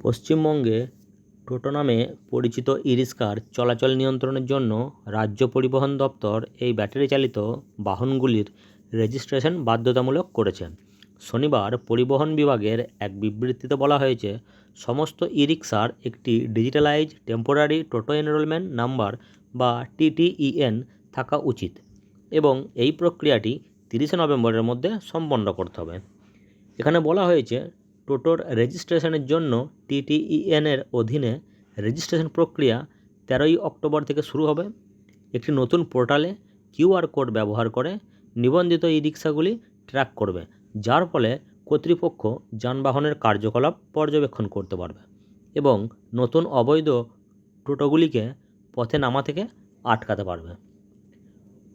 পশ্চিমবঙ্গে টোটো নামে পরিচিত ই রিক্সার চলাচল নিয়ন্ত্রণের জন্য রাজ্য পরিবহন দপ্তর এই ব্যাটারি চালিত বাহনগুলির রেজিস্ট্রেশন বাধ্যতামূলক করেছে। শনিবার পরিবহন বিভাগের এক বিবৃতিতে বলা হয়েছে, সমস্ত ই রিক্সার একটি digitalise temporary toto enrolment number বা টিটিইএন থাকা উচিত এবং এই প্রক্রিয়াটি তিরিশে নভেম্বরের মধ্যে সম্পন্ন করতে হবে। এখানে বলা হয়েছে টোটোর রেজিস্ট্রেশনের জন্য টিটিইএনের অধীনে রেজিস্ট্রেশন প্রক্রিয়া তেরোই অক্টোবর থেকে শুরু হবে। একটি নতুন পোর্টালে কিউআর কোড ব্যবহার করে নিবন্ধিত ই রিক্সাগুলি ট্র্যাক করবে, যার ফলে কর্তৃপক্ষ যানবাহনের কার্যকলাপ পর্যবেক্ষণ করতে পারবে এবং নতুন অবৈধ টোটোগুলিকে পথে নামা থেকে আটকাতে পারবে।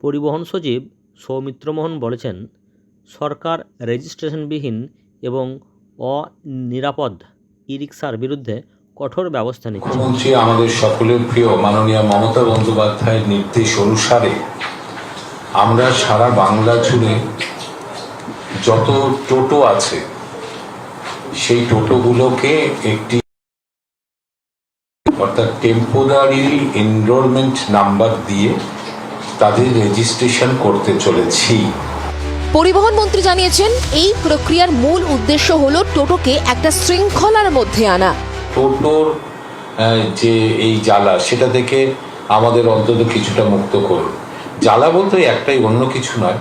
পরিবহন সচিব সৌমিত্র মোহন বলেছেন, সরকার রেজিস্ট্রেশনবিহীন এবং অনিরাপদ ই রিক্সার বিরুদ্ধে কঠোর ব্যবস্থা নিচ্ছে। মুখ্যমন্ত্রী, আমাদের সকলের প্রিয় মাননীয় মমতা বন্দ্যোপাধ্যায়ের নির্দেশ অনুসারে আমরা সারা বাংলা জুড়ে যত টোটো আছে, সেই টোটোগুলোকে একটি অর্থাৎ টেম্পোরারি এনরোলমেন্ট নাম্বার দিয়ে তাদের রেজিস্ট্রেশন করতে চলেছি। পরিবহন মন্ত্রী জানিয়েছেন এই প্রক্রিয়ার মূল উদ্দেশ্য হলো টোটোকে একটা শৃঙ্খলার মধ্যে আনা। টোটোর যে এই জ্বালা সেটা থেকে আমাদের অন্তত কিছুটা মুক্ত করুন। জ্বালা বলতে একটাই অন্য কিছু নয়।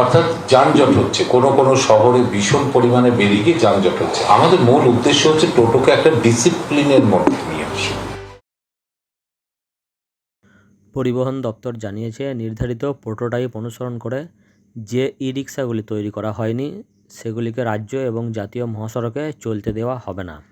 অর্থাৎ যানজট হচ্ছে। কোনো কোনো শহরে ভীষণ পরিমাণে বেরিয়ে গিয়ে যানজট হচ্ছে। আমাদের মূল উদ্দেশ্য হচ্ছে টোটোকে একটা ডিসিপ্লিনের মধ্যে নিয়ে আসা। পরিবহন দপ্তর জানিয়েছে নির্ধারিত প্রোটোটাইপ অনুসরণ করে যে ই রিক্সাগুলি তৈরি করা হয়নি, সেগুলিকে রাজ্য এবং জাতীয় মহাসড়কে চলতে দেওয়া হবে না।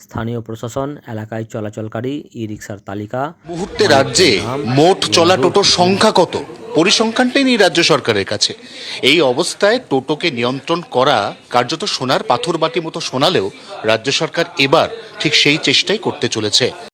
স্থানীয় প্রশাসন, এলাকায় চলাচলকারী ই রিক্সার তালিকা, মুহূর্তে রাজ্যে মোট চলা টোটোর সংখ্যা কত? পরিসংখ্যানটাই নেই রাজ্য সরকারের কাছে। এই অবস্থায় টোটোকে নিয়ন্ত্রণ করা কার্যত সোনার পাথর বাটি মতো শোনালেও রাজ্য সরকার এবার ঠিক সেই চেষ্টাই করতে চলেছে।